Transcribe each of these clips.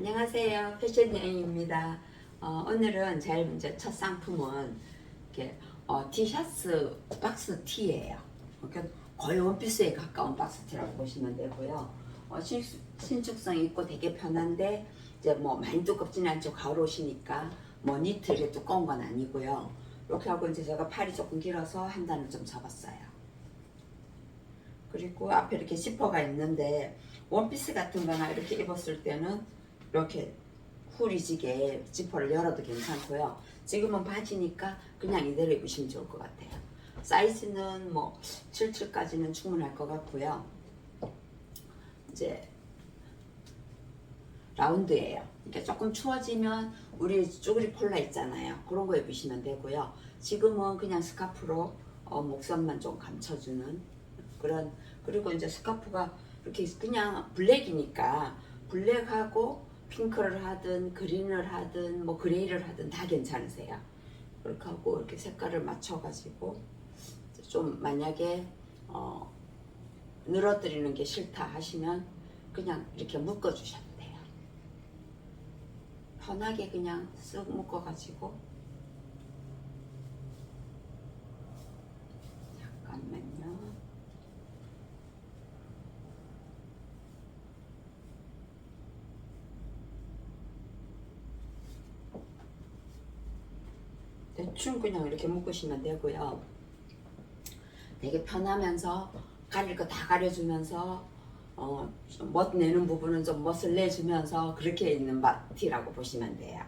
안녕하세요. 패션 여행입니다. 어, 오늘은 제일 이제 첫 상품은 이렇게 어, 티셔츠 박스 티예요. 그러니까 거의 원피스에 가까운 박스 티라고 보시면 되고요. 어, 신, 신축성 있고 되게 편한데 이제 뭐 많이 두껍지는 않죠. 가을 옷이니까 뭐 니트 이렇게 두꺼운 건 아니고요. 이렇게 하고 이제 제가 팔이 조금 길어서 한 단을 좀 접었어요. 그리고 앞에 이렇게 지퍼가 있는데 원피스 같은 거나 이렇게 입었을 때는 이렇게 후리지게 지퍼를 열어도 괜찮고요. 지금은 바지니까 그냥 이대로 입으시면 좋을 것 같아요. 사이즈는 뭐 77까지는 충분할 것 같고요. 이제 라운드예요. 이렇게 조금 추워지면 우리 쪼그리 폴라 있잖아요. 그런 거 입으시면 되고요. 지금은 그냥 스카프로 어, 목선만 좀 감춰주는 그런 그리고 이제 스카프가 이렇게 그냥 블랙이니까 블랙하고 핑크를 하든 그린을 하든 뭐 그레이를 하든 다 괜찮으세요. 그렇게 하고 이렇게 색깔을 맞춰가지고 좀 만약에 어, 늘어뜨리는 게 싫다 하시면 그냥 이렇게 묶어 주셔도 돼요. 편하게 그냥 쓱 묶어가지고 잠깐만요. 대충 그냥 이렇게 묶으시면 되고요. 되게 편하면서 가릴 거 다 가려주면서 어, 멋 내는 부분은 좀 멋을 내주면서 그렇게 있는 바티라고 보시면 돼요.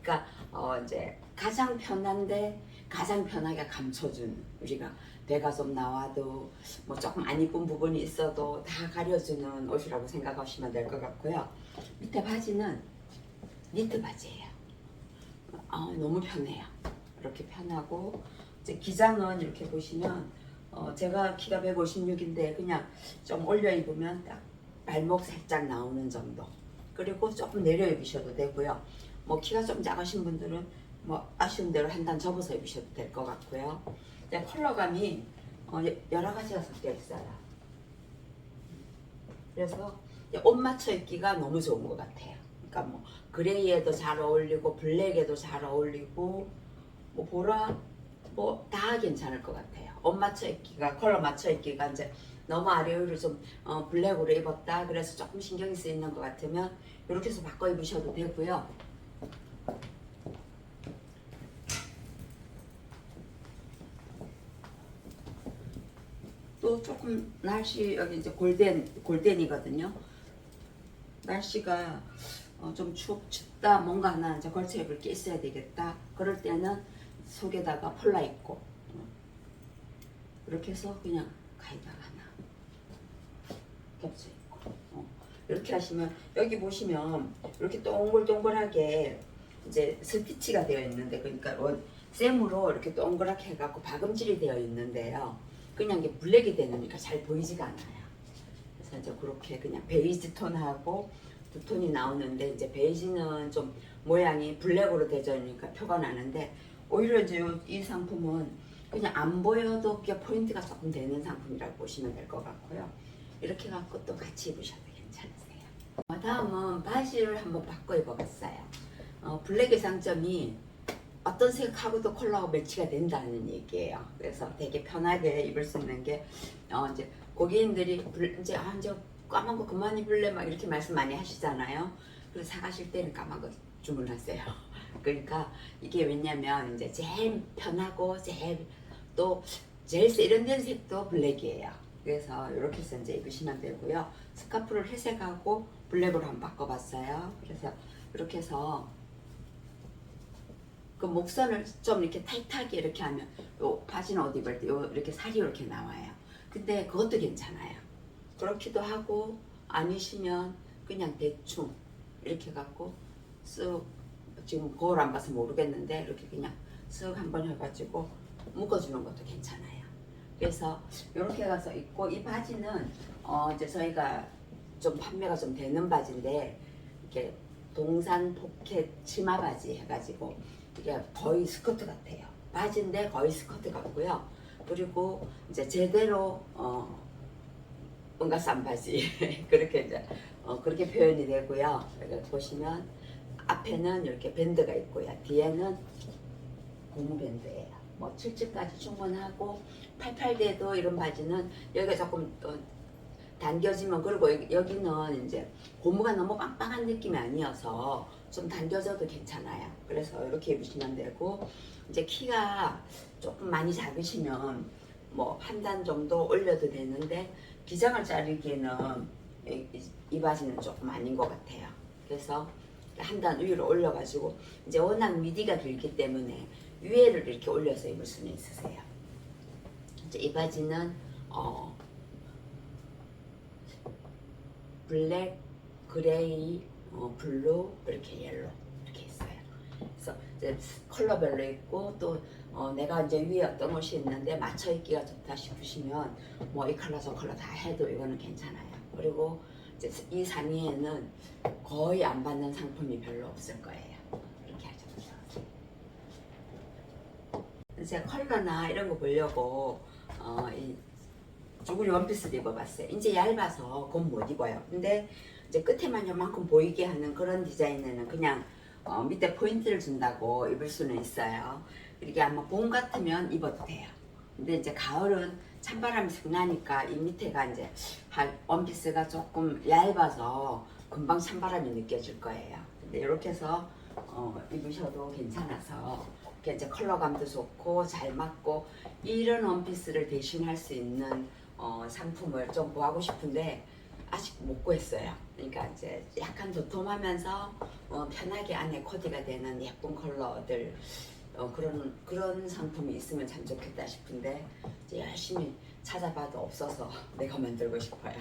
그러니까 어, 이제 가장 편한데 가장 편하게 감춰준 우리가 배가 좀 나와도 뭐 조금 안 이쁜 부분이 있어도 다 가려주는 옷이라고 생각하시면 될 것 같고요. 밑에 바지는 니트 바지예요. 어, 너무 편해요. 이렇게 편하고 이제 기장은 이렇게 보시면 어, 제가 키가 156인데 그냥 좀 올려 입으면 딱 발목 살짝 나오는 정도. 그리고 조금 내려 입으셔도 되고요. 뭐 키가 좀 작으신 분들은 뭐 아쉬운 대로 한 단 접어서 입으셔도 될 것 같고요. 이제 컬러감이 어, 여- 여러 가지가 섞여 있어요. 그래서 옷 맞춰 입기가 너무 좋은 것 같아요. 그러니까 뭐 그레이에도 잘 어울리고 블랙에도 잘 어울리고 뭐 보라 뭐 다 괜찮을 것 같아요. 옷 맞춰 입기가 컬러 맞춰 입기가 이제 너무 아래위로 좀 어, 블랙으로 입었다 그래서 조금 신경이 쓰이는 것 같으면 이렇게 해서 바꿔 입으셔도 되고요. 또 조금 날씨 여기 이제 골덴 골덴이거든요. 날씨가 어, 좀 추, 춥다 뭔가 하나 이제 걸쳐 입을 게 있어야 되겠다. 그럴 때는 속에다가 폴라 입고 어, 이렇게 해서 그냥 가이드 하나 겹쳐 입고 어, 이렇게 하시면 여기 보시면 이렇게 동글동글하게 이제 스티치가 되어 있는데 그러니까 원 쌤으로 이렇게 동그랗게 해갖고 박음질이 되어 있는데요. 그냥 이게 블랙이 되니까 잘 보이지가 않아요. 그래서 이제 그렇게 그냥 베이지 톤하고 두 톤이 나오는데 이제 베이지는 좀 모양이 블랙으로 되져 있으니까 표가 나는데 오히려 이제 요- 이 상품은 그냥 안 보여도 포인트가 조금 되는 상품이라고 보시면 될 것 같고요. 이렇게 갖고 또 같이 입으셔도 괜찮으세요. 어, 다음은 바지를 한번 바꿔 입어봤어요. 어, 블랙의 장점이 어떤 색하고도 컬러가 매치가 된다는 얘기예요. 그래서 되게 편하게 입을 수 있는 게 어, 이제 고객님들이 불- 이제 아 이제 까만 거 그만 입을래 막 이렇게 말씀 많이 하시잖아요. 그래서 사가실 때는 까만 거 주문하세요. 그러니까 이게 왜냐면 이제 제일 편하고 제일 또 제일 세련된 색도 블랙이에요. 그래서 이렇게 해서 이제 입으시면 되고요. 스카프를 회색하고 블랙으로 한번 바꿔봤어요. 그래서 이렇게 해서 그 목선을 좀 이렇게 타이트하게 이렇게 하면 요 바지는 옷 입을 때 요 이렇게 살이 이렇게 나와요. 근데 그것도 괜찮아요. 그렇기도 하고 아니시면 그냥 대충 이렇게 갖고 쓱 지금 거울 안 봐서 모르겠는데 이렇게 그냥 쓱 한번 해가지고 묶어주는 것도 괜찮아요. 그래서 이렇게 가서 입고 이 바지는 어 이제 저희가 좀 판매가 좀 되는 바지인데 이렇게 동산 포켓 치마 바지 해가지고 이게 거의 스커트 같아요. 바지인데 거의 스커트 같고요. 그리고 이제 제대로 어 뭔가 싼 바지 그렇게 이제 어, 그렇게 표현이 되고요. 보시면 앞에는 이렇게 밴드가 있고요. 뒤에는 고무 밴드예요. 뭐 7층까지 충분하고 88대도 이런 바지는 여기가 조금 어, 당겨지면 그리고 여기- 여기는 이제 고무가 너무 빵빵한 느낌이 아니어서 좀 당겨져도 괜찮아요. 그래서 이렇게 입으시면 되고 이제 키가 조금 많이 작으시면 뭐 한 단 정도 올려도 되는데 기장을 자르기에는 이, 이- 이 바지는 조금 아닌 것 같아요. 그래서 한 단 위로 올려가지고 이제 워낙 미디가 길기 때문에 위에를 이렇게 올려서 입을 수는 있으세요. 이제 이 바지는 어 블랙, 그레이, 어, 블루 이렇게 옐로 이렇게 있어요. 그래서 이제 컬러별로 있고 또 어, 내가 이제 위에 어떤 옷이 있는데 맞춰 입기가 좋다 싶으시면 뭐 이 컬러 저 컬러 다 해도 이거는 괜찮아요. 그리고 이 상의에는 거의 안 받는 상품이 별로 없을 거예요. 이렇게 돼요. 이제 컬러나 이런 거 보려고 어, 이 쭈구리 원피스를 입어봤어요. 이제 얇아서 곧 못 입어요. 근데 이제 끝에만 요만큼 보이게 하는 그런 디자인에는 그냥 어, 밑에 포인트를 준다고 입을 수는 있어요. 이렇게 아마 봄 같으면 입어도 돼요. 근데 이제 가을은 찬바람이 슥 나니까 이 밑에가 이제 한 원피스가 조금 얇아서 금방 찬바람이 느껴질 거예요. 근데 이렇게 해서 어, 입으셔도 괜찮아서 이제 컬러감도 좋고 잘 맞고 이런 원피스를 대신할 수 있는 어, 상품을 좀 구하고 싶은데 아직 못 구했어요. 그러니까 이제 약간 도톰하면서 어, 편하게 안에 코디가 되는 예쁜 컬러들 어, 그런 그런 상품이 있으면 참 좋겠다 싶은데 이제 열심히 찾아봐도 없어서 내가 만들고 싶어요.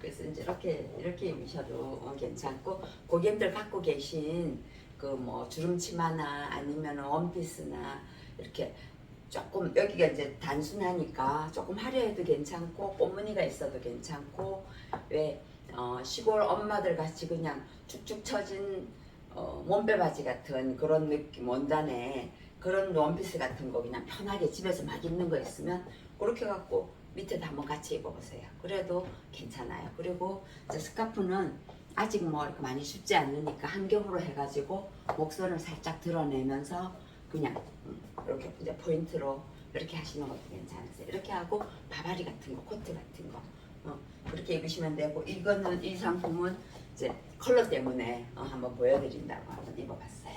그래서 이제 이렇게 이렇게 입으셔도 어, 괜찮고 고객들 갖고 계신 그 뭐 주름치마나 아니면 원피스나 이렇게 조금 여기가 이제 단순하니까 조금 화려해도 괜찮고 꽃무늬가 있어도 괜찮고 왜 어, 시골 엄마들 같이 그냥 축축 처진 어, 몸빼 바지 같은 그런 느낌 원단에 그런 원피스 같은 거 그냥 편하게 집에서 막 입는 거 있으면 그렇게 갖고 밑에도 한번 같이 입어보세요. 그래도 괜찮아요. 그리고 스카프는 아직 뭐 이렇게 많이 춥지 않으니까 한 겹으로 해가지고 목선을 살짝 드러내면서 그냥 음, 이렇게 이제 포인트로 이렇게 하시는 것도 괜찮으세요. 이렇게 하고 바바리 같은 거, 코트 같은 거 어, 그렇게 입으시면 되고 이거는 이 상품은 이제 컬러 때문에 어, 한번 보여드린다고 한번 입어봤어요.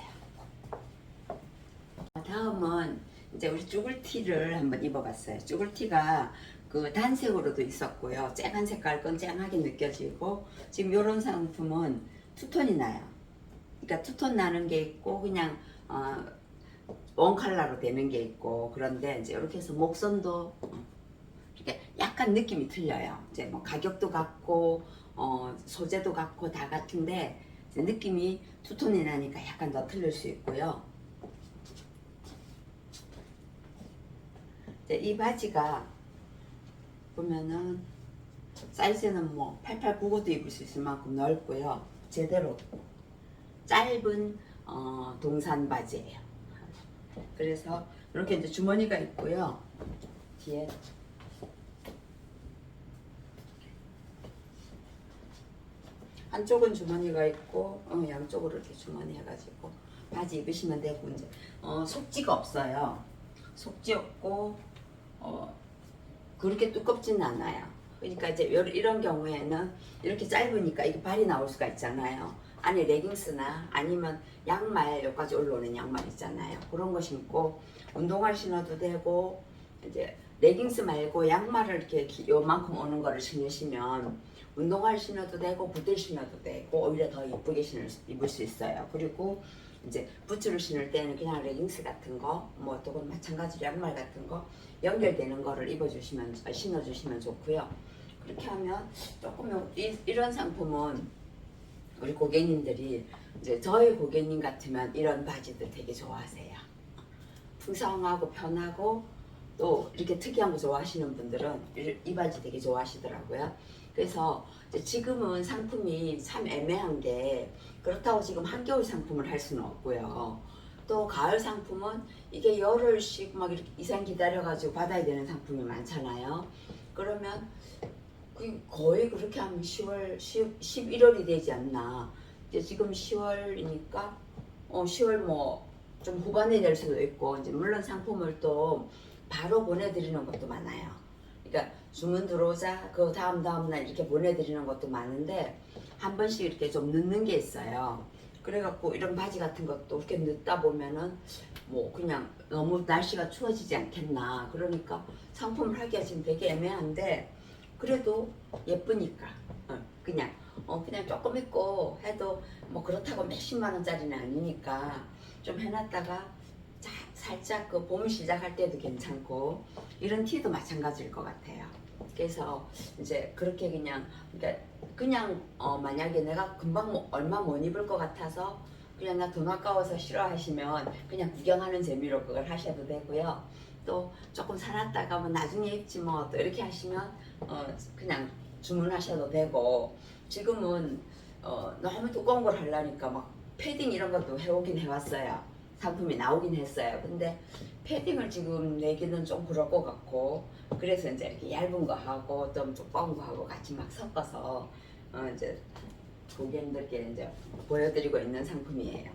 다음은 이제 우리 쭈글티를 한번 입어봤어요. 쭈글티가 그 단색으로도 있었고요. 쨍한 색깔 건 쨍하게 느껴지고 지금 이런 상품은 투톤이 나요. 그러니까 투톤 나는 게 있고 그냥 어, 원 컬러로 되는 게 있고 그런데 이제 이렇게 해서 목선도 어, 이렇게 약간 느낌이 틀려요. 이제 뭐 가격도 같고 어, 소재도 같고 다 같은데 느낌이 투톤이 나니까 약간 더 틀릴 수 있고요. 이 바지가 보면은 사이즈는 뭐 88, 99도 입을 수 있을 만큼 넓고요. 제대로 짧은 어, 동산 바지예요. 그래서 이렇게 이제 주머니가 있고요. 뒤에 한쪽은 주머니가 있고 어, 양쪽으로 이렇게 주머니 해가지고 바지 입으시면 되고 이제 어, 속지가 없어요. 속지 없고 어, 그렇게 두껍지는 않아요. 그러니까 이제 요- 이런 경우에는 이렇게 짧으니까 이게 발이 나올 수가 있잖아요. 안에 레깅스나 아니면 양말 여기까지 올라오는 양말 있잖아요. 그런 거 신고 운동화 신어도 되고 이제 레깅스 말고 양말을 이렇게 기- 요만큼 오는 거를 신으시면 운동화를 신어도 되고 부들 신어도 되고 오히려 더 이쁘게 신을 수- 입을 수 있어요. 그리고 이제 부츠를 신을 때는 그냥 레깅스 같은 거, 뭐또 마찬가지로 양말 같은 거 연결되는 거를 입어주시면 아, 신어주시면 좋고요. 그렇게 하면 조금 요- 이, 이런 상품은 우리 고객님들이 이제 저희 고객님 같으면 이런 바지들 되게 좋아하세요. 풍성하고 편하고 또 이렇게 특이한 거 좋아하시는 분들은 이, 이 바지 되게 좋아하시더라고요. 그래서 지금은 상품이 참 애매한 게 그렇다고 지금 한겨울 상품을 할 수는 없고요. 또 가을 상품은 이게 열흘씩 막 이렇게 이상 기다려가지고 받아야 되는 상품이 많잖아요. 그러면 그 거의 그렇게 하면 10월 10, 11월이 되지 않나. 이제 지금 10월이니까 어 10월 뭐 좀 후반에 낼 수도 있고 이제 물론 상품을 또 바로 보내드리는 것도 많아요. 그러니까 주문 들어오자 그 다음 다음 날 이렇게 보내드리는 것도 많은데 한 번씩 이렇게 좀 늦는 게 있어요. 그래갖고 이런 바지 같은 것도 이렇게 늦다 보면은 뭐 그냥 너무 날씨가 추워지지 않겠나. 그러니까 상품을 하기가 지금 되게 애매한데 그래도 예쁘니까 어, 그냥 어 그냥 조금 입고 해도 뭐 그렇다고 몇십만 원짜리는 아니니까 좀 해놨다가 자, 살짝 그 봄 시작할 때도 괜찮고 이런 티도 마찬가지일 것 같아요. 그래서 이제 그렇게 그냥 그러니까 그냥 어 만약에 내가 금방 뭐 얼마 못 입을 것 같아서 그냥 나 돈 아까워서 싫어하시면 그냥 구경하는 재미로 그걸 하셔도 되고요. 또 조금 사놨다가 뭐 나중에 입지 뭐 또 이렇게 하시면 어 그냥 주문하셔도 되고 지금은 어 너무 두꺼운 걸 하려니까 막 패딩 이런 것도 해오긴 해왔어요. 상품이 나오긴 했어요. 근데 패딩을 지금 내기는 좀 그럴 것 같고 그래서 이제 이렇게 얇은 거 하고 좀 두꺼운 거 하고 같이 막 섞어서 어 이제 고객님들께 이제 보여드리고 있는 상품이에요.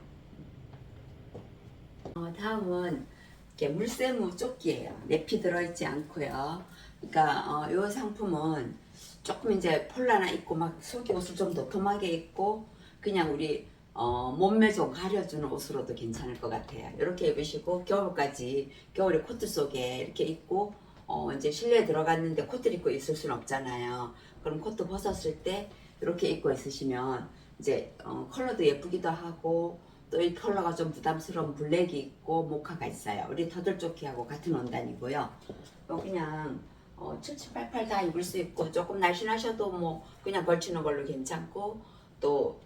어, 다음은 이렇게 물세무 조끼예요. 내피 들어있지 않고요. 그러니까 어, 이 상품은 조금 이제 폴라나 입고 막 속에 옷을 좀 도톰하게 입고 그냥 우리 어, 몸매 좀 가려주는 옷으로도 괜찮을 것 같아요. 이렇게 입으시고 겨울까지 겨울에 코트 속에 이렇게 입고 어, 이제 실내에 들어갔는데 코트를 입고 있을 수는 없잖아요. 그럼 코트 벗었을 때 이렇게 입고 있으시면 이제 어, 컬러도 예쁘기도 하고 또 이 컬러가 좀 부담스러운 블랙이 있고 모카가 있어요. 우리 터들조끼하고 같은 원단이고요. 또 그냥 어, 7788 다 입을 수 있고 조금 날씬하셔도 뭐 그냥 걸치는 걸로 괜찮고 또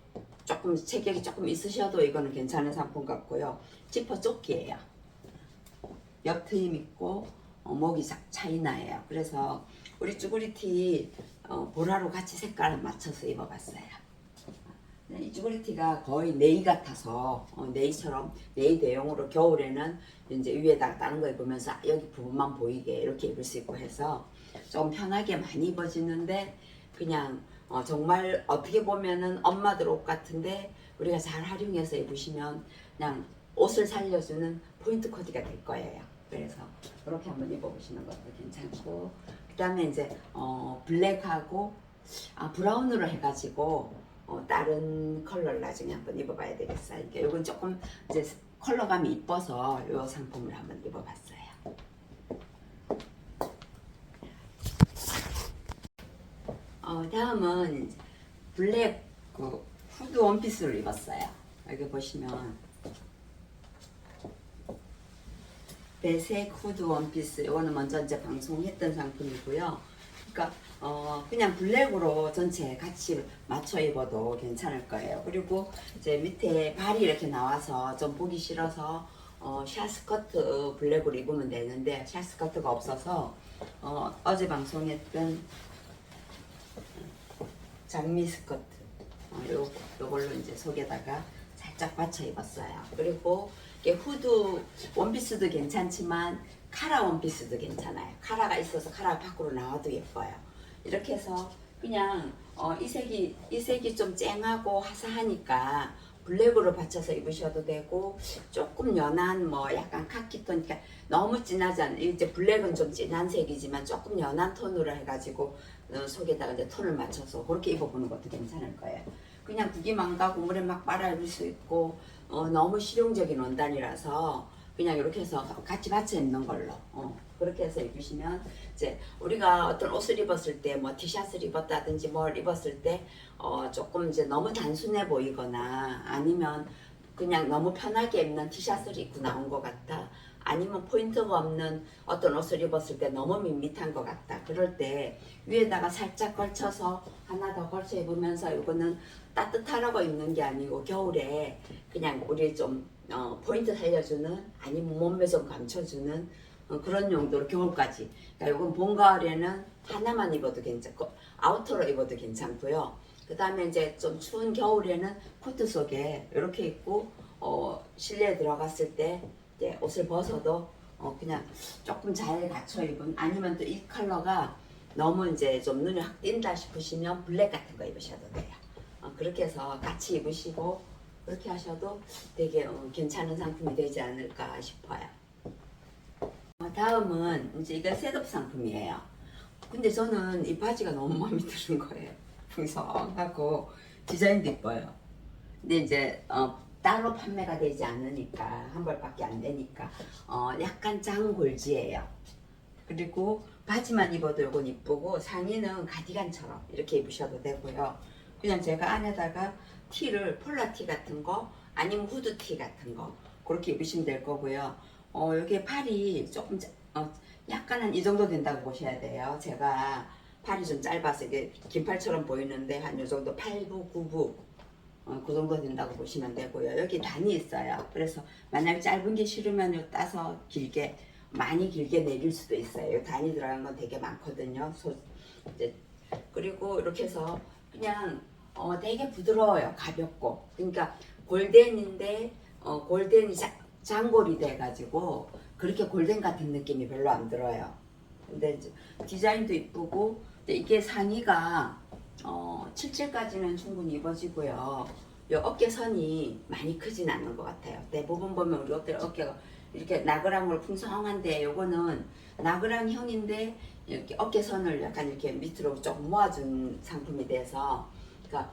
조금 체격이 조금 있으셔도 이거는 괜찮은 상품 같고요. 지퍼 조끼예요. 옆 트임 있고 어, 목이 자- 차이나예요. 그래서 우리 쭈구리티 어, 보라로 같이 색깔을 맞춰서 입어봤어요. 네, 이 쭈구리티가 거의 네이 같아서 어, 네이처럼 네이 대용으로 겨울에는 이제 위에다가 다른 거 입으면서 여기 부분만 보이게 이렇게 입을 수 있고 해서 좀 편하게 많이 입어지는데 그냥 어, 정말 어떻게 보면은 엄마들 옷 같은데 우리가 잘 활용해서 입으시면 그냥 옷을 살려주는 포인트 코디가 될 거예요. 그래서 이렇게 한번 입어보시는 것도 괜찮고 그 다음에 이제 어, 블랙하고 아, 브라운으로 해가지고 어, 다른 컬러를 나중에 한번 입어봐야 되겠어요. 이게 이건 조금 이제 컬러감이 이뻐서 이 상품을 한번 입어봤어요. 어, 다음은 블랙 그 후드 원피스를 입었어요. 여기 보시면 배색 후드 원피스 이거는 먼저 이제 방송했던 상품이고요. 그러니까 어 그냥 블랙으로 전체 같이 맞춰 입어도 괜찮을 거예요. 그리고 이제 밑에 발이 이렇게 나와서 좀 보기 싫어서 어 샤스커트 블랙으로 입으면 되는데 샤스커트가 없어서 어 어제 방송했던 장미 스커트 어, 요, 요걸로 이제 속에다가 살짝 받쳐 입었어요. 그리고 이게 후드 원피스도 괜찮지만 카라 원피스도 괜찮아요. 카라가 있어서 카라 밖으로 나와도 예뻐요. 이렇게 해서 그냥 어, 이 색이 이 색이 좀 쨍하고 화사하니까 블랙으로 받쳐서 입으셔도 되고 조금 연한 뭐 약간 카키 톤 그러니까 너무 진하지 않은 이제 블랙은 좀 진한 색이지만 조금 연한 톤으로 해가지고 어, 속에다가 이제 톤을 맞춰서 그렇게 입어보는 것도 괜찮을 거예요. 그냥 구기만 가고 물에 막 빨아 입을 수 있고 어, 너무 실용적인 원단이라서 그냥 이렇게 해서 같이 받쳐 입는 걸로 어, 그렇게 해서 입으시면 이제 우리가 어떤 옷을 입었을 때 뭐 티셔츠를 입었다든지 뭘 입었을 때 어, 조금 이제 너무 단순해 보이거나 아니면 그냥 너무 편하게 입는 티셔츠를 입고 나온 것 같다. 아니면 포인트가 없는 어떤 옷을 입었을 때 너무 밋밋한 것 같다. 그럴 때 위에다가 살짝 걸쳐서 하나 더 걸쳐 입으면서 이거는 따뜻하라고 입는 게 아니고 겨울에 그냥 우리 좀 어, 포인트 살려주는 아니면 몸매 좀 감춰주는 어, 그런 용도로 겨울까지. 그러니까 이건 봄 가을에는 하나만 입어도 괜찮고 아우터로 입어도 괜찮고요. 그 다음에 이제 좀 추운 겨울에는 코트 속에 이렇게 입고 어, 실내에 들어갔을 때 이제 옷을 벗어도 어, 그냥 조금 잘 갖춰 입은 아니면 또 이 컬러가 너무 이제 좀 눈이 확 띈다 싶으시면 블랙 같은 거 입으셔도 돼요. 어, 그렇게 해서 같이 입으시고 그렇게 하셔도 되게 어, 괜찮은 상품이 되지 않을까 싶어요. 어, 다음은 이제 이거 셋업 상품이에요. 근데 저는 이 바지가 너무 마음에 드는 거예요. 풍성하고 디자인도 이뻐요. 근데 이제 어, 따로 판매가 되지 않으니까 한 벌밖에 안 되니까 어, 약간 장골지예요. 그리고 바지만 입어도 이건 이쁘고 상의는 가디건처럼 이렇게 입으셔도 되고요. 그냥 제가 안에다가 티를 폴라티 같은 거 아니면 후드티 같은 거 그렇게 입으시면 될 거고요. 어, 여기 팔이 조금 짜- 어, 약간 한이 정도 된다고 보셔야 돼요. 제가 팔이 좀 짧아서 이게 긴 팔처럼 보이는데 한 이 정도 8부, 9부 어, 그 정도 된다고 보시면 되고요. 여기 단이 있어요. 그래서 만약 짧은 게 싫으면 요 따서 길게 많이 길게 내릴 수도 있어요. 요 단이 들어간 건 되게 많거든요. 소, 이제 그리고 이렇게 해서 그냥 어, 되게 부드러워요. 가볍고. 그러니까 골덴인데 어, 골덴이 자, 장골이 돼가지고 그렇게 골덴 같은 느낌이 별로 안 들어요. 근데 이제 디자인도 이쁘고 이게 상의가 어, 77까지는 충분히 입어지고요. 이 어깨선이 많이 크진 않은 것 같아요. 대부분 보면 우리 어깨, 어깨가 이렇게 나그랑으로 풍성한데 요거는 나그랑형인데 이렇게 어깨선을 약간 이렇게 밑으로 좀 모아준 상품이 돼서 그러니까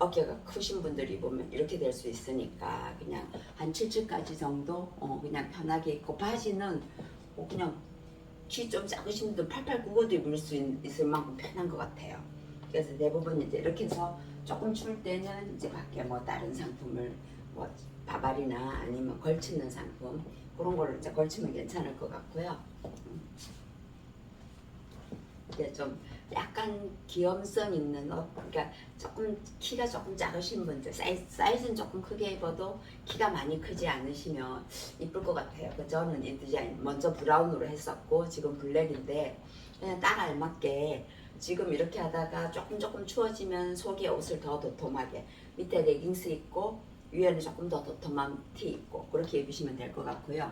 어깨가 크신 분들이 보면 이렇게 될 수 있으니까 그냥 한 77까지 정도 어, 그냥 편하게 입고 바지는 뭐 그냥 키 좀 작으신 분들 8895도 입을 수 있, 있을 만큼 편한 것 같아요. 그래서 대부분 이제 이렇게 해서 조금 추울 때는 이제 밖에 뭐 다른 상품을 뭐 바바리나 아니면 걸치는 상품 그런 걸로 이제 걸치면 괜찮을 것 같고요. 음. 이제 좀 약간 귀염성 있는 옷, 그러니까 조금 키가 조금 작으신 분들 사이즈, 사이즈는 조금 크게 입어도 키가 많이 크지 않으시면 이쁠 것 같아요. 그 저는 이 디자인 먼저 브라운으로 했었고 지금 블랙인데 그냥 딱 알맞게 지금 이렇게 하다가 조금 조금 추워지면 속에 옷을 더 도톰하게 밑에 레깅스 입고 위에는 조금 더 도톰한 티 입고 그렇게 입으시면 될 것 같고요.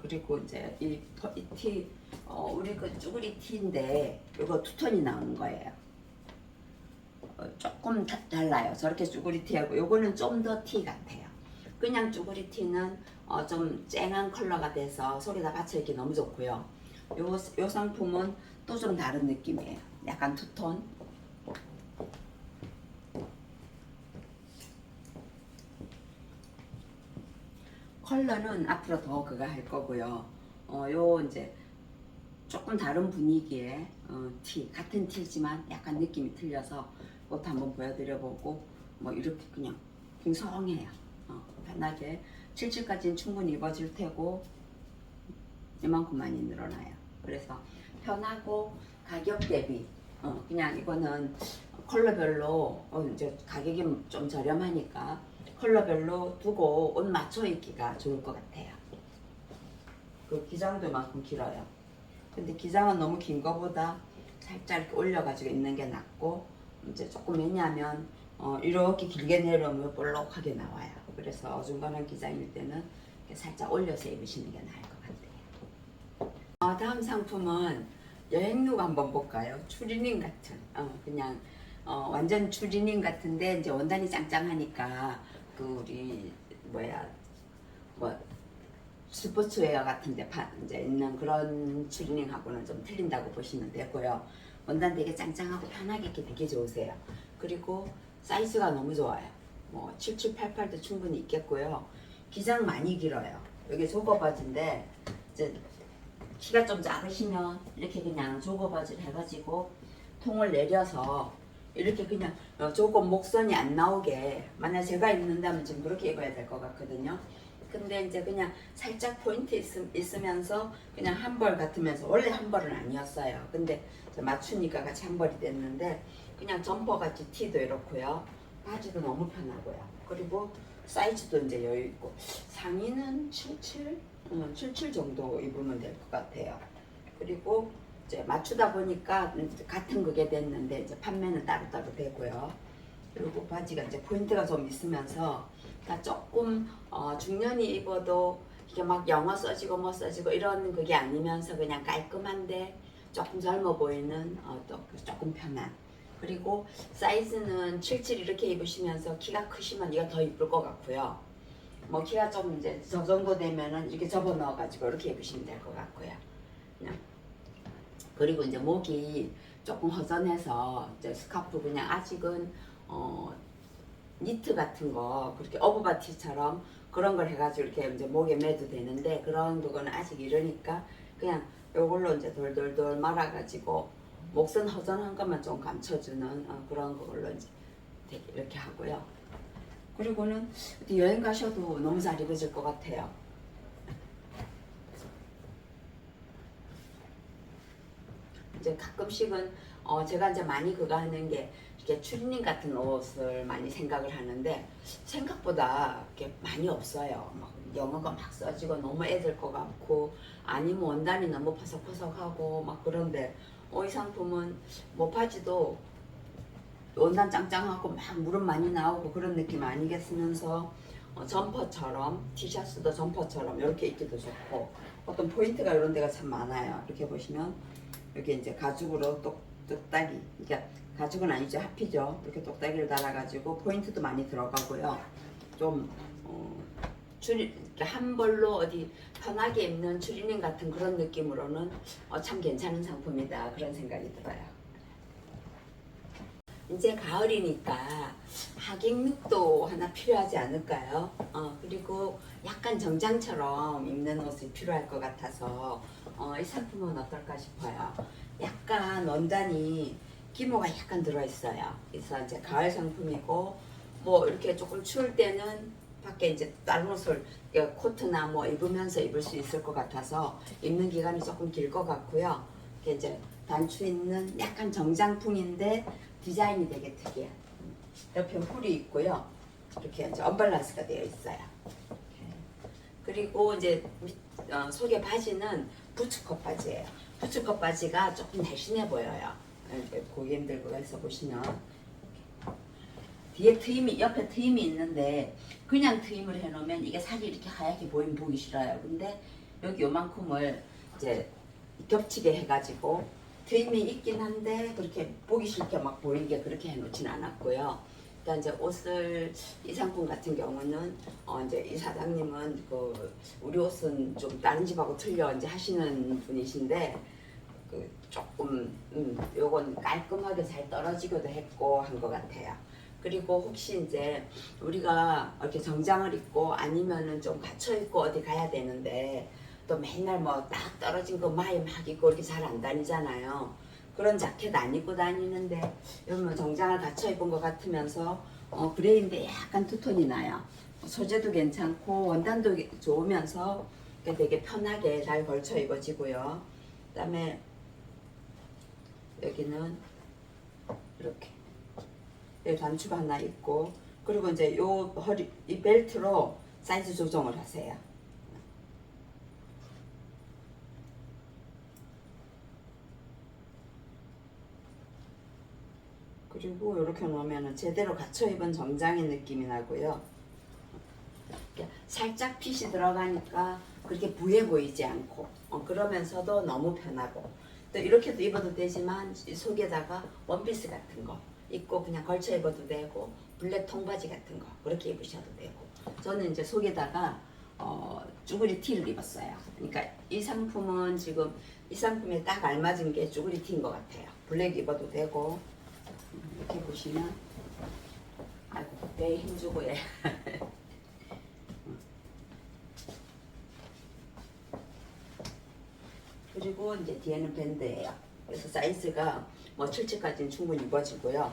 그리고 이제 이, 퍼- 이 티, 어, 우리 그 쭈구리 티인데 이거 투톤이 나오는 거예요. 어, 조금 다, 달라요. 저렇게 쭈구리 티하고 요거는 좀 더 티 같아요. 그냥 쭈구리 티는 어, 좀 쨍한 컬러가 돼서 속에다 받쳐 입기 너무 좋고요. 요, 요 상품은 또 좀 다른 느낌이에요. 약간 투톤. 컬러는 앞으로 더 그거 할 거고요. 어, 요 이제 조금 다른 분위기의 어, 티, 같은 티지만 약간 느낌이 틀려서 옷 한번 보여드려보고 뭐 이렇게 그냥 풍성해요. 어, 편하게 77까지는 충분히 입어질 테고 이만큼 많이 늘어나요. 그래서 편하고 가격 대비 어, 그냥 이거는 컬러별로 어, 이제 가격이 좀 저렴하니까 컬러별로 두고 옷 맞춰 입기가 좋을 것 같아요. 그 기장도 만큼 길어요. 근데 기장은 너무 긴 거보다 살짝 이렇게 올려가지고 입는 게 낫고 이제 조금 왜냐하면 어, 이렇게 길게 내려오면 볼록하게 나와요. 그래서 어중간한 기장일 때는 살짝 올려서 입으시는 게 나을 것 같아요. 어, 다음 상품은 여행룩 한번 볼까요? 추리닝 같은 어, 그냥 어, 완전 추리닝 같은데 이제 원단이 짱짱하니까 그 우리 뭐야 뭐 스포츠웨어 같은데 파, 이제 있는 그런 추리닝하고는 좀 틀린다고 보시면 되고요. 원단 되게 짱짱하고 편하게 입기 되게 좋으세요. 그리고 사이즈가 너무 좋아요. 뭐 7788도 충분히 있겠고요. 기장 많이 길어요. 여기 조거 바지인데 이제 키가 좀 작으시면 이렇게 그냥 조거 바지를 해가지고 통을 내려서 이렇게 그냥 어, 조금 목선이 안 나오게 만약 제가 입는다면 지금 그렇게 입어야 될 것 같거든요. 근데 이제 그냥 살짝 포인트 있음, 있으면서 그냥 한 벌 같으면서 원래 한 벌은 아니었어요. 근데 맞추니까 같이 한 벌이 됐는데 그냥 점퍼 같이 티도 이렇고요. 바지도 너무 편하고요. 그리고 사이즈도 이제 여유 있고 상의는 77, 어, 77 정도 입으면 될 것 같아요. 그리고 이제 맞추다 보니까 이제 같은 그게 됐는데 이제 판매는 따로따로 되고요. 그리고 바지가 이제 포인트가 좀 있으면서 다 조금 어, 중년이 입어도 이게 막 영어 써지고 뭐 써지고 이런 그게 아니면서 그냥 깔끔한데 조금 젊어 보이는 어, 또 조금 편한 그리고 사이즈는 77 이렇게 입으시면서 키가 크시면 이가 더 이쁠 것 같고요. 뭐 키가 좀 이제 저 정도 되면은 이렇게 접어 넣어가지고 이렇게 입으시면 될 것 같고요. 그냥 그리고 이제 목이 조금 허전해서 이제 스카프 그냥 아직은 어 니트 같은 거 그렇게 어부바티처럼 그런 걸 해가지고 이렇게 이제 목에 매도 되는데 그런 그거는 아직 이러니까 그냥 요걸로 이제 돌돌돌 말아가지고 목선 허전한 것만 좀 감춰주는 어, 그런 걸로 이제 이렇게 하고요. 그리고는 여행 가셔도 너무 잘 입어질 것 같아요. 이제 가끔씩은 어 제가 이제 많이 그거 하는 게 이렇게 추리닝 같은 옷을 많이 생각을 하는데 생각보다 이렇게 많이 없어요. 막 영어가 막 써지고 너무 애들 것 같고 아니면 원단이 너무 퍼석퍼석하고 막 그런데 어, 이 상품은 뭐 바지도 원단 짱짱하고 막 무릎 많이 나오고 그런 느낌 아니겠으면서 어, 점퍼처럼 티셔츠도 점퍼처럼 이렇게 입기도 좋고 어떤 포인트가 이런 데가 참 많아요. 이렇게 보시면 여기 이제 가죽으로 똑, 똑딱이 그러니까 가죽은 아니죠 합이죠 이렇게 똑딱이를 달아가지고 포인트도 많이 들어가고요 좀 어, 추리 한 벌로 어디 편하게 입는 추리닝 같은 그런 느낌으로는 어, 참 괜찮은 상품이다 그런 생각이 들어요. 이제 가을이니까 하객룩도 하나 필요하지 않을까요? 어, 그리고 약간 정장처럼 입는 옷이 필요할 것 같아서 어, 이 상품은 어떨까 싶어요. 약간 원단이 기모가 약간 들어있어요. 그래서 이제 가을 상품이고 뭐 이렇게 조금 추울 때는 밖에 이제 다른 옷을 코트나 뭐 입으면서 입을 수 있을 것 같아서 입는 기간이 조금 길 것 같고요. 이제 단추 있는 약간 정장풍인데 디자인이 되게 특이해요. 옆에 홀이 있고요. 이렇게 이제 언밸런스가 되어 있어요. 그리고 이제 밑, 어, 속에 바지는 부츠컷 바지예요. 부츠컷 바지가 조금 날씬해 보여요. 고객님들 거기서 보시면 뒤에 트임이 옆에 트임이 있는데 그냥 트임을 해놓으면 이게 살이 이렇게 하얗게 보이면 보기 싫어요. 근데 여기 요만큼을 이제 겹치게 해가지고 트임이 있긴 한데 그렇게 보기 싫게 막 보이게 그렇게 해놓진 않았고요. 그러니까 이제 옷을 이 상품 같은 경우는 어 이제 이 사장님은 그 우리 옷은 좀 다른 집하고 틀려 이제 하시는 분이신데 그 조금 음 요건 깔끔하게 잘 떨어지기도 했고 한 것 같아요. 그리고 혹시 이제 우리가 이렇게 정장을 입고 아니면은 좀 갇혀 입고 어디 가야 되는데 또 맨날 뭐 딱 떨어진 거 마이 막 입고 이렇게 잘 안 다니잖아요. 그런 자켓 안 입고 다니는데 여러분 정장을 갖춰 입은 것 같으면서 어, 그레이인데 약간 투톤이 나요. 소재도 괜찮고 원단도 좋으면서 되게 편하게 잘 걸쳐 입어지고요. 그 다음에 여기는 이렇게 여기 단추가 하나 있고 그리고 이제 요 허리 이 벨트로 사이즈 조정을 하세요. 그리고 이렇게 놓으면 제대로 갖춰 입은 정장의 느낌이 나고요. 이렇게 살짝 핏이 들어가니까 그렇게 부해 보이지 않고 어, 그러면서도 너무 편하고 또 이렇게도 입어도 되지만 이 속에다가 원피스 같은 거 입고 그냥 걸쳐 입어도 되고 블랙 통바지 같은 거 그렇게 입으셔도 되고 저는 이제 속에다가 어, 쭈그리 티를 입었어요. 그러니까 이 상품은 지금 이 상품에 딱 알맞은 게 쭈그리 티인 것 같아요. 블랙 입어도 되고 이렇게 보시면 아이고 배에 힘주고 해. 그리고 이제 뒤에는 밴드예요. 그래서 사이즈가 뭐 77까지는 충분히 입어지고요.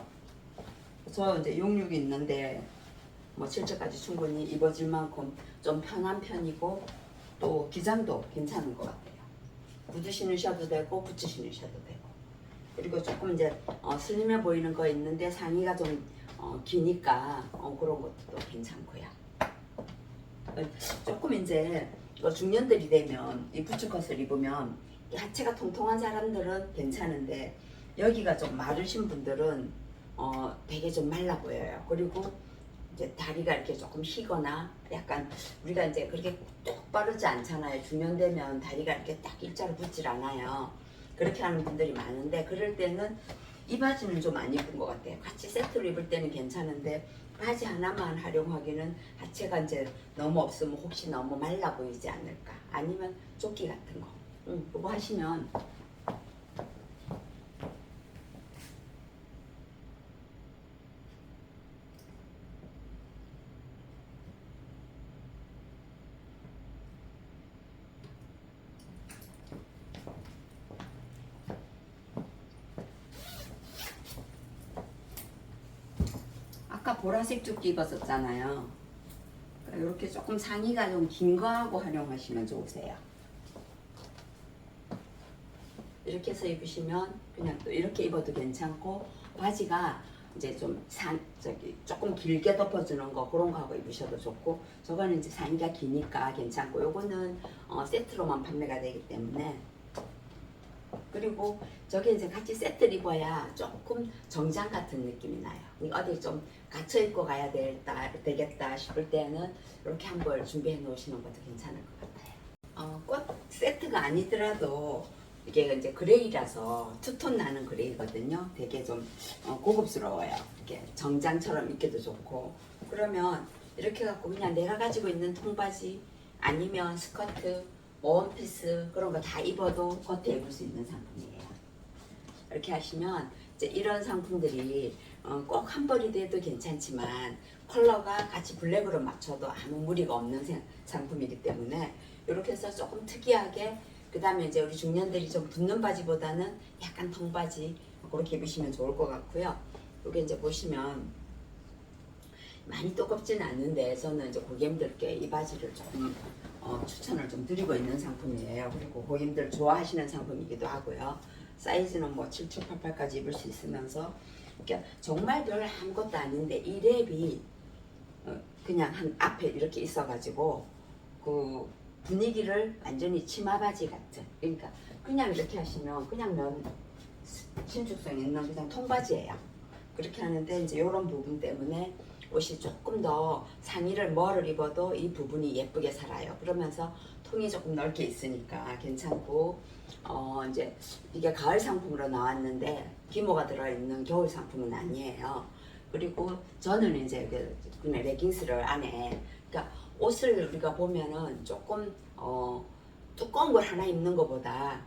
저 이제 66 있는데 뭐 77까지 충분히 입어질 만큼 좀 편한 편이고 또 기장도 괜찮은 것 같아요. 구두 신으셔도 되고 부츠 신으셔도 되고 그리고 조금 이제 어, 슬림해 보이는 거 있는데 상의가 좀 어, 기니까 어, 그런 것도 또 괜찮고요. 어, 조금 이제 어, 중년들이 되면 이 부츠컷을 입으면 이 하체가 통통한 사람들은 괜찮은데 여기가 좀 마르신 분들은 어, 되게 좀 말라 보여요. 그리고 이제 다리가 이렇게 조금 휘거나 약간 우리가 이제 그렇게 똑바르지 않잖아요. 중년 되면 다리가 이렇게 딱 일자로 붙질 않아요. 그렇게 하는 분들이 많은데 그럴 때는 이 바지는 좀 안 예쁜 것 같아요. 같이 세트로 입을 때는 괜찮은데 바지 하나만 활용하기는 하체가 이제 너무 없으면 혹시 너무 말라 보이지 않을까? 아니면 조끼 같은 거. 응, 그거 하시면 아까 보라색 조끼 입었었잖아요. 이렇게 조금 상의가 좀 긴 거하고 활용하시면 좋으세요. 이렇게 해서 입으시면 그냥 또 이렇게 입어도 괜찮고 바지가 이제 좀 산, 저기 조금 길게 덮어주는 거 그런 거 하고 입으셔도 좋고 저거는 이제 상의가 기니까 괜찮고 요거는 어, 세트로만 판매가 되기 때문에 그리고 저게 이제 같이 세트를 입어야 조금 정장 같은 느낌이 나요. 어디 좀 갇혀 입고 가야 될다, 되겠다 싶을 때는 이렇게 한벌 준비해 놓으시는 것도 괜찮을 것 같아요. 어, 꽃 세트가 아니더라도 이게 이제 그레이라서 투톤 나는 그레이거든요. 되게 좀 어, 고급스러워요. 이렇게 정장처럼 입기도 좋고 그러면 이렇게 갖고 그냥 내가 가지고 있는 통바지 아니면 스커트, 원피스 그런 거 다 입어도 겉에 입을 수 있는 상품이에요. 이렇게 하시면 이제 이런 상품들이 어, 꼭 한 벌이 돼도 괜찮지만 컬러가 같이 블랙으로 맞춰도 아무 무리가 없는 생- 상품이기 때문에 이렇게 해서 조금 특이하게 그 다음에 이제 우리 중년들이 좀 붙는 바지보다는 약간 통바지 그렇게 입으시면 좋을 것 같고요. 여기 이제 보시면 많이 두껍진 않은데 저는 이제 고객님들께 이 바지를 조금 어, 추천을 좀 드리고 있는 상품이에요. 그리고 고객님들 좋아하시는 상품이기도 하고요. 사이즈는 뭐 7788까지 입을 수 있으면서 그러니까 정말 별 아무것도 아닌데 이 랩이 어, 그냥 한 앞에 이렇게 있어가지고 그 분위기를 완전히 치마 바지 같은 그러니까 그냥 이렇게 하시면 그냥 면 신축성 있는 그냥 통바지예요. 그렇게 하는데 이제 이런 부분 때문에 옷이 조금 더 상의를 뭐를 입어도 이 부분이 예쁘게 살아요. 그러면서 통이 조금 넓게 있으니까 괜찮고 어 이제 이게 가을 상품으로 나왔는데 기모가 들어있는 겨울 상품은 아니에요. 그리고 저는 이제 그 그냥 레깅스를 안에 그러니까 옷을 우리가 보면은 조금 어 두꺼운 걸 하나 입는 것보다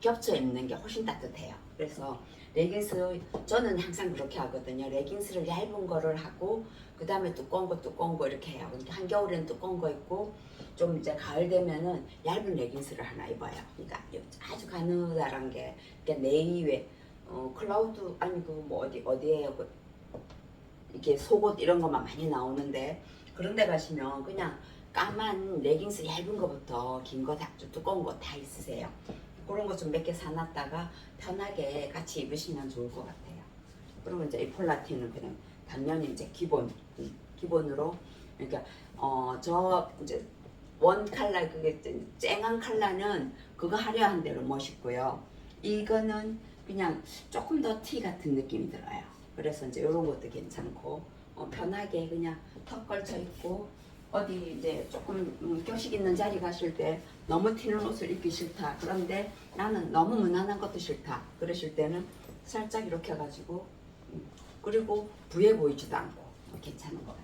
겹쳐 입는 게 훨씬 따뜻해요. 그래서 레깅스 저는 항상 그렇게 하거든요. 레깅스를 얇은 거를 하고 그 다음에 두꺼운 거 두꺼운 거 이렇게 해요. 그러니까 한겨울에는 두꺼운 거 입고 좀 이제 가을 되면은 얇은 레깅스를 하나 입어요. 그러니까 아주 가느다란 게 그러니까 네이웨 어, 클라우드 아니 그 뭐 어디 어디에요 그 이게 속옷 이런 것만 많이 나오는데 그런 데 가시면 그냥 까만 레깅스 얇은 거부터 긴거다 두꺼운 거 다 있으세요. 그런 거 좀 몇 개 사놨다가 편하게 같이 입으시면 좋을 것 같아요. 그러면 이제 이 폴라티는 그냥 단면이 이제 기본 음, 기본으로 그러니까 어 저 이제 원 칼라 그게 쨍한 칼라는 그거 화려한 대로 멋있고요. 이거는 그냥 조금 더 티 같은 느낌이 들어요. 그래서 이제 이런 것도 괜찮고 어, 편하게 그냥 턱 걸쳐 입고 어디 이제 조금 음, 교식 있는 자리 가실 때 너무 튀는 옷을 입기 싫다. 그런데 나는 너무 무난한 것도 싫다. 그러실 때는 살짝 이렇게 해가지고 음, 그리고 부해 보이지도 않고 괜찮은 것 같아요.